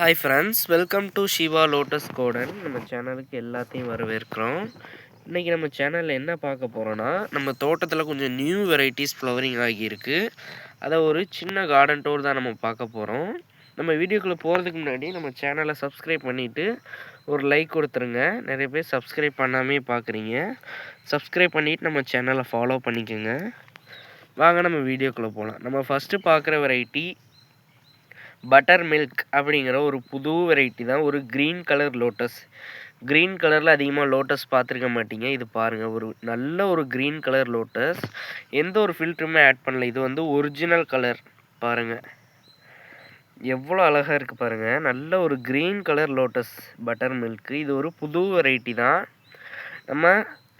Hi friends welcome to Siva lotus garden நம்ம சேனலுக்கு எல்லாத்தையும் வரவேற்கிறோம். இன்றைக்கி நம்ம சேனலில் என்ன பார்க்க போகிறோன்னா நம்ம தோட்டத்தில் கொஞ்சம் நியூ வெரைட்டிஸ் ஃப்ளவரிங் ஆகியிருக்கு. அதை ஒரு சின்ன கார்டன் டூர் தான் நம்ம பார்க்க போகிறோம் நம்ம வீடியோக்குள்ளே போகிறதுக்கு முன்னாடி நம்ம சேனலை சப்ஸ்கிரைப் பண்ணிவிட்டு ஒரு லைக் கொடுத்துருங்க. நிறைய பேர் சப்ஸ்கிரைப் பண்ணாமே பார்க்குறீங்க. சப்ஸ்கிரைப் பண்ணிவிட்டு நம்ம சேனலை ஃபாலோ பண்ணிக்கோங்க. வாங்க நம்ம வீடியோக்குள்ளே போகலாம் நம்ம ஃபஸ்ட்டு பார்க்குற வெரைட்டி பட்டர் மில்க் அப்படிங்கிற ஒரு புது வெரைட்டி தான். ஒரு க்ரீன் கலர் லோட்டஸ் க்ரீன் கலரில் அதிகமாக லோட்டஸ் பார்த்துருக்க மாட்டீங்க. இது பாருங்கள் ஒரு நல்ல ஒரு க்ரீன் கலர் லோட்டஸ் எந்த ஒரு ஃபில்டருமே ஆட் பண்ணல. இது வந்து ஒரிஜினல் கலர் பாருங்கள் எவ்வளோ அழகாக இருக்குது பாருங்கள் நல்ல ஒரு green colour lotus butter milk இது ஒரு புது வெரைட்டி தான். நம்ம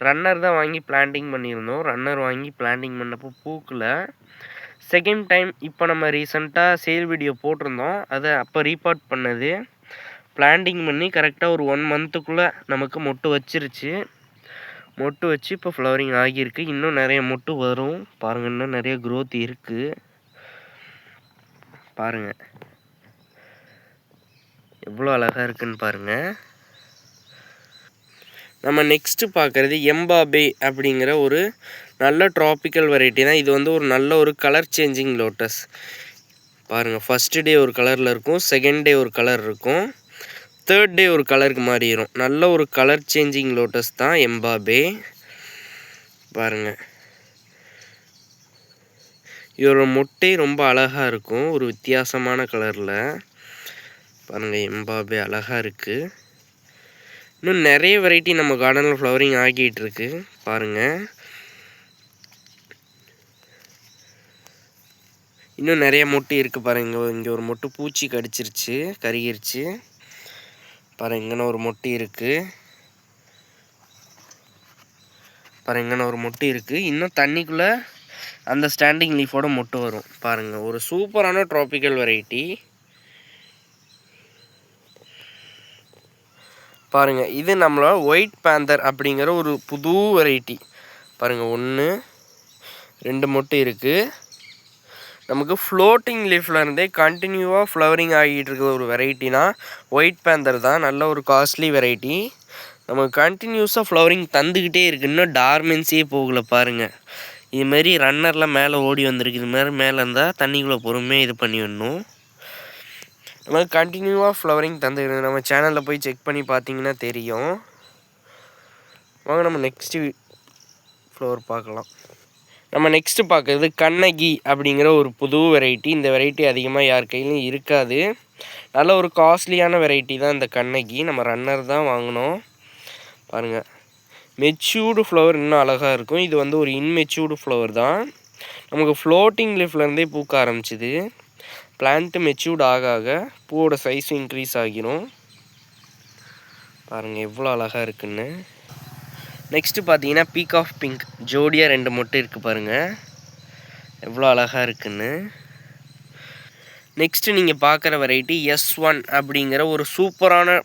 ரன்னர் தான் வாங்கி பிளான்டிங் பண்ணியிருந்தோம். ரன்னர் வாங்கி பிளான்டிங் பண்ணப்போ பூக்கில். செகண்ட் டைம் இப்போ நம்ம ரீசெண்டாக சேல் வீடியோ போட்டிருந்தோம். அதை அப்போ ரீபார்ட் பண்ணது. பிளான்டிங் பண்ணி கரெக்டாக ஒரு ஒன் மந்த்துக்குள்ளே நமக்கு மொட்டு வச்சிருச்சு. மொட்டு வச்சு இப்போ ஃப்ளவரிங் ஆகியிருக்கு. இன்னும் நிறைய மொட்டு வரும். பாருங்கள் இன்னும் நிறைய க்ரோத் இருக்குது பாருங்கள் எவ்வளோ அழகாக இருக்குன்னு பாருங்கள் நம்ம நெக்ஸ்ட்டு பார்க்குறது எம்பாபே அப்படிங்கிற ஒரு நல்ல ட்ராபிக்கல் வெரைட்டி தான். இது வந்து ஒரு நல்ல ஒரு கலர் சேஞ்சிங் லோட்டஸ் பாருங்கள் ஃபஸ்ட்டு டே ஒரு கலரில் இருக்கும் செகண்ட் டே ஒரு கலர் இருக்கும் தேர்ட் டே ஒரு கலருக்கு மாறிடும் நல்ல ஒரு கலர் சேஞ்சிங் லோட்டஸ் தான் எம்பாபே பாருங்கள் இதோட மொட்டை ரொம்ப அழகாக இருக்கும் ஒரு வித்தியாசமான கலரில் பாருங்கள் எம்பாபே அழகாக இருக்குது இன்னும் நிறைய வெரைட்டி நம்ம கார்டனில் ஃப்ளவரிங் ஆகிட்டு இருக்கு பாருங்கள் இன்னும் நிறைய மொட்டு இருக்குது பாருங்க. இங்கே ஒரு மொட்டு பூச்சி கடிச்சிருச்சு கருகிருச்சு. பாருங்க இங்கே ஒரு மொட்டு இருக்குது பாருங்க இங்கே ஒரு மொட்டு இருக்குது இன்னும் தண்ணிக்குள்ளே அந்த ஸ்டாண்டிங் லீஃபோட மொட்டு வரும். பாருங்கள் ஒரு சூப்பரான ட்ராபிக்கல் வெரைட்டி பாருங்கள் இது நம்மளோட ஒயிட் பேந்தர் அப்படிங்கிற ஒரு புது வெரைட்டி பாருங்கள் ஒன்று ரெண்டு மொட்டை இருக்குது நமக்கு ஃப்ளோட்டிங் லீஃப்லேருந்தே கண்டினியூவாக ஃப்ளவரிங் ஆகிட்டு இருக்கிற ஒரு வெரைட்டினா ஒயிட் பேந்தர் தான். நல்ல ஒரு காஸ்ட்லி வெரைட்டி நமக்கு கண்டினியூஸாக ஃப்ளவரிங் தந்துக்கிட்டே இருக்குது இன்னும் டார்மென்ஸே போகலை பாருங்கள் இதுமாரி ரன்னரில் மேலே ஓடி வந்திருக்கு. இது மாதிரி மேலே இருந்தால் தண்ணிக்குள்ளே பொறுமையாக இது பண்ணி விடணும். ஆனால் கண்டினியூவாக ஃப்ளவரிங் தந்துக்கிறது நம்ம சேனலில் போய் செக் பண்ணி பார்த்தீங்கன்னா தெரியும். வாங்க நம்ம நெக்ஸ்ட்டு ஃப்ளவர் பார்க்கலாம். நம்ம நெக்ஸ்ட்டு பார்க்குறது கண்ணகி அப்படிங்கிற ஒரு புது வெரைட்டி இந்த வெரைட்டி அதிகமாக யார் கையிலையும் இருக்காது. நல்ல ஒரு காஸ்ட்லியான வெரைட்டி தான் இந்த கண்ணகி. நம்ம ரன்னர் தான் வாங்கினோம். பாருங்கள் மெச்சூர்டு ஃப்ளவர் இன்னும் அழகாக இருக்கும். இது வந்து ஒரு இன்மெச்சூர்டு ஃப்ளவர் தான். நமக்கு ஃப்ளோட்டிங் லிஃப்ட்லேருந்தே பூக்க ஆரம்பிச்சிது. பிளான்ட்டு மெச்சூர்ட் ஆக ஆக பூவோட சைஸும் இன்க்ரீஸ் ஆகிரும். பாருங்கள் எவ்வளோ அழகாக இருக்குன்னு. நெக்ஸ்ட்டு பார்த்தீங்கன்னா பீக் ஆஃப் பிங்க் ஜோடியாக ரெண்டு மொட்டை இருக்குது பாருங்கள் எவ்வளோ அழகாக இருக்குன்னு. நெக்ஸ்ட்டு நீங்கள் பார்க்குற வெரைட்டி எஸ் ஒன் அப்படிங்கிற ஒரு சூப்பரான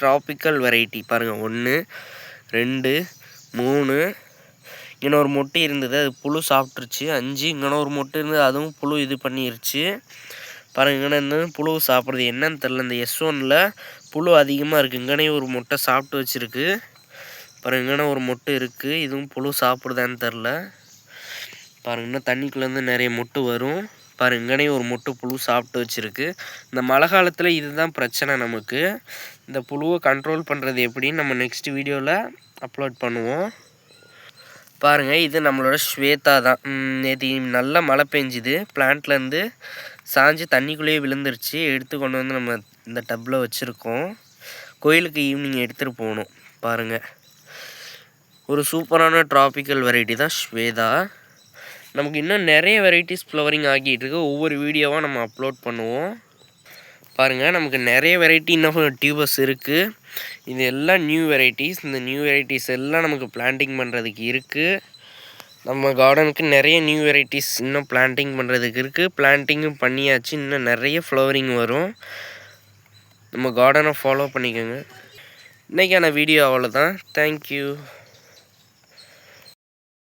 ட்ராபிக்கல் வெரைட்டி பாருங்கள் ஒன்று ரெண்டு மூணு இன்னொரு மொட்டை இருந்தது அது புழு சாப்பிட்ருச்சு அஞ்சு இன்னொரு மொட்டை இருந்தது அதுவும் புழு இது பண்ணிருச்சு. பாருங்க இங்கே புழு சாப்பிட்றது என்னன்னு தெரில இந்த எஸ் ஒனில் புழு அதிகமாக இருக்குது இங்கனே ஒரு முட்டை சாப்பிட்டு வச்சுருக்கு. பாருங்க இங்கனே ஒரு முட்டை இருக்குது இதுவும் புழு சாப்பிட்றதான்னு தெரில பாருங்க தண்ணிக்குள்ளேருந்து நிறைய முட்டு வரும். பாருங்க இங்கனே ஒரு முட்டை புழு சாப்பிட்டு வச்சுருக்கு. இந்த மழை காலத்தில் இதுதான் பிரச்சனை நமக்கு. இந்த புழுவை கண்ட்ரோல் பண்ணுறது எப்படின்னு நம்ம நெக்ஸ்ட் வீடியோவில் அப்லோட் பண்ணுவோம். பாருங்கள் இது நம்மளோட ஸ்வேதா தான். நேற்று நல்லா மழை பெஞ்சுது. பிளான்ட்லேருந்து சாஞ்சு தண்ணிக்குள்ளேயே விழுந்துருச்சு. எடுத்து கொண்டு வந்து நம்ம இந்த டப்பில் வச்சுருக்கோம். கோயிலுக்கு ஈவினிங் எடுத்துகிட்டு போகணும். பாருங்கள் ஒரு சூப்பரான ட்ராபிக்கல் வெரைட்டி தான் ஸ்வேதா. நமக்கு இன்னும் நிறைய வெரைட்டிஸ் ஃப்ளவரிங் ஆகிட்டு இருக்கு. ஒவ்வொரு வீடியோவாக நம்ம அப்லோட் பண்ணுவோம். பாருங்கள் நமக்கு நிறைய வெரைட்டி இன்னும் டியூபஸ் இருக்குது இது எல்லாம் நியூ வெரைட்டிஸ் இந்த நியூ வெரைட்டிஸ் எல்லாம் நமக்கு பிளான்டிங் பண்ணுறதுக்கு இருக்குது நம்ம கார்டனுக்கு நிறைய நியூ வெரைட்டிஸ் இன்னும் பிளான்டிங் பண்ணுறதுக்கு இருக்குது பிளான்டிங்கும் பண்ணியாச்சு. இன்னும் நிறைய ஃப்ளவரிங் வரும். நம்ம கார்டனை ஃபாலோ பண்ணிக்கோங்க. இன்றைக்கான வீடியோ அவ்வளோதான் தேங்க்யூ